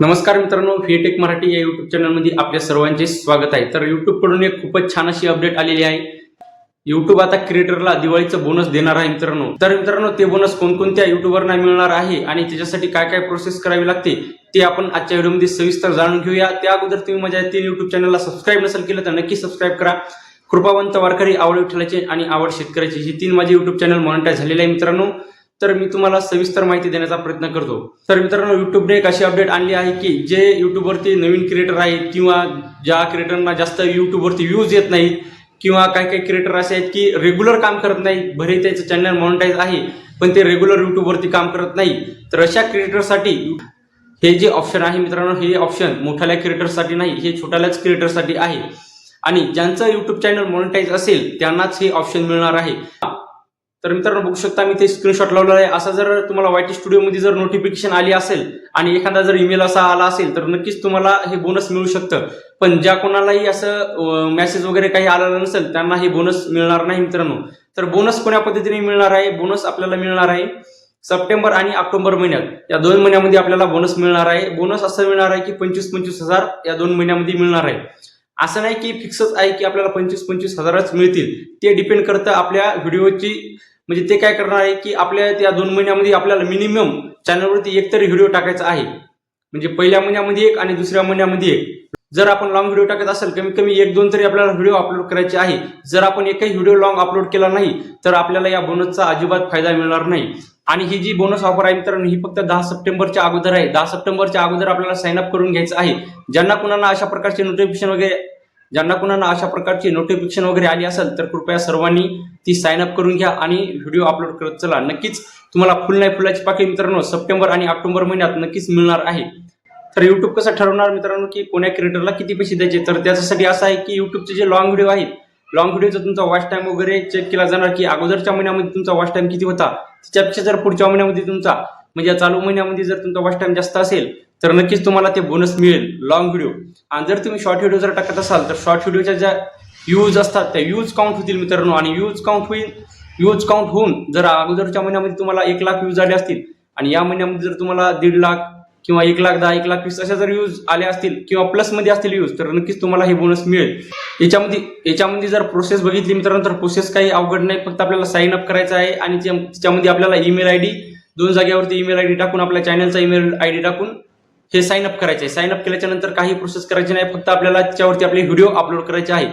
नमस्कार मित्रांनो फिएटेक मराठी या युट्यूब चॅनलमध्ये आपल्या सर्वांचे स्वागत आहे. तर युट्यूबकडून एक खूपच छान अशी अपडेट आलेली आहे. युट्यूब आता क्रिएटरला दिवाळीचं बोनस देणार आहे मित्रांनो. तर मित्रांनो ते बोनस कोणकोणत्या युट्यूबरना मिळणार आहे आणि त्याच्यासाठी काय काय प्रोसेस करावी लागते ते आपण आजच्या व्हिडिओमध्ये सविस्तर जाणून घेऊया. त्या अगोदर तुम्ही माझ्या तीन युट्यूब चॅनलला सबस्क्राईब नसेल केलं तर नक्की सबस्क्राईब करा. कृपावंत वारकरी आवड विठ्ठलाचे आणि आवड शेतकऱ्याची हे तीन माझे युट्यूब चॅनल मॉनिटाईज झालेले आहे मित्रांनो. तर मी तुम्हाला सविस्तर माहिती देण्याचा प्रयत्न करतो. तर मित्रांनो युट्यूबने एक अशी अपडेट आणली आहे की जे युट्यूबवरती नवीन क्रिएटर आहेत किंवा ज्या क्रिएटरना जास्त युट्यूबवरती व्ह्यूज येत नाहीत किंवा काही काही क्रिएटर असे आहेत की रेग्युलर काम करत नाही भरे त्याचं चॅनल मॉनिटाईज आहे पण ते रेग्युलर युट्यूबवरती काम करत नाही तर अशा क्रिएटरसाठी हे जे ऑप्शन आहे मित्रांनो हे ऑप्शन मोठ्याल्या क्रिएटरसाठी नाही हे छोट्याल्याच क्रिएटरसाठी आहे. आणि ज्यांचं युट्यूब चॅनल मॉनिटाईज असेल त्यांनाच हे ऑप्शन मिळणार आहे. तर मित्रांनो बघू शकता मी ते स्क्रीनशॉट लावलं आहे. असा जर तुम्हाला वायटी स्टुडिओमध्ये जर नोटिफिकेशन आली असेल आणि एखादा जर ईमेल असा आला असेल तर नक्कीच तुम्हाला हे बोनस मिळू शकतं. पण ज्या कोणालाही असं मेसेज वगैरे काही आलेलं नसेल त्यांना हे बोनस मिळणार नाही मित्रांनो. तर बोनस कोण्या पद्धतीने मिळणार आहे? बोनस आपल्याला मिळणार आहे सप्टेंबर आणि ऑक्टोबर महिन्यात. या दोन महिन्यामध्ये आपल्याला बोनस मिळणार आहे. बोनस असं मिळणार आहे की पंचवीस पंचवीस हजार या दोन महिन्यामध्ये मिळणार आहे. असं नाही की फिक्सच आहे की आपल्याला पंचवीस पंचवीस हजारच मिळतील. ते डिपेंड करतं आपल्या व्हिडिओची म्हणजे ते काय करणार आहे की आपल्या त्या दोन महिन्यामध्ये आपल्याला मिनिमम चॅनलवरती एक तरी व्हिडिओ टाकायचा आहे. म्हणजे पहिल्या महिन्यामध्ये एक आणि दुसऱ्या महिन्यामध्ये एक. जर आपण लॉंग व्हिडिओ टाकत असेल कमीत कमी एक दोन तरी आपल्याला व्हिडिओ अपलोड करायचे आहे. जर आपण एकही व्हिडिओ लॉंग अपलोड केला नाही तर आपल्याला या बोनसचा अजिबात फायदा मिळणार नाही. आणि ही जी बोनस ऑफर आहे मित्रांनो ही फक्त दहा सप्टेंबरच्या अगोदर आहे. दहा सप्टेंबरच्या अगोदर आपल्याला साइन अप करून घ्यायचं आहे. ज्यांना कुणाला अशा प्रकारचे नोटिफिकेशन वगैरे ज्यांना कुणाला अशा प्रकारची नोटिफिकेशन वगैरे आली असेल तर कृपया सर्वांनी ती साइन अप करून घ्या आणि व्हिडिओ अपलोड करत चला. नक्कीच तुम्हाला फुल नाही फुलाची पाकळी मित्रांनो सप्टेंबर आणि ऑक्टोबर महिन्यात नक्कीच मिळणार आहे. तर युट्यूब कसं ठरवणार मित्रांनो की कोण्या क्रिएटरला किती पैसे द्यायचे? तर त्याच्यासाठी असं आहे की युट्यूबचे जे लॉंग व्हिडिओ आहेत लॉंग व्हिडिओचा तुमचा वॉच टाईम वगैरे चेक केला जाणार की अगोदरच्या महिन्यामध्ये तुमचा वॉच टाईम किती होता? त्याच्यापेक्षा जर पुढच्या महिन्यामध्ये तुमचा म्हणजे चालू महिन्यामध्ये जर तुमचा वॉच टाईम जास्त असेल तर नक्कीच तुम्हाला ते बोनस मिळेल. लॉंग व्हिडिओ आणि जर तुम्ही शॉर्ट व्हिडिओ जर टाकत असाल तर शॉर्ट व्हिडिओच्या ज्या यूज असतात त्या यूज काउंट होतील मित्रांनो. आणि यूज काउंट होईल यूज काउंट होऊन जर अगोदरच्या महिन्यामध्ये तुम्हाला एक लाख यूज आले असतील आणि या महिन्यामध्ये जर तुम्हाला दीड लाख किंवा एक लाख दहा एक लाख वीस अशा जर यूज आले असतील किंवा प्लसमध्ये असतील यूज तर नक्कीच तुम्हाला हे बोनस मिळेल. याच्यामध्ये याच्यामध्ये जर प्रोसेस बघितली मित्रांनो तर प्रोसेस काही अवघड नाही. फक्त आपल्याला साईन अप करायचं आहे आणि त्याच्यामध्ये आपल्याला ईमेल आय डी दोन जागेवरती ईमेल आय डी टाकून आपल्या चॅनलचा ईमेल आय डी टाकून हे साईन अप करायचं आहे. साईन अप केल्याच्यानंतर काही प्रोसेस करायची नाही. फक्त आपल्याला त्याच्यावरती आपले व्हिडिओ अपलोड करायचे आहे.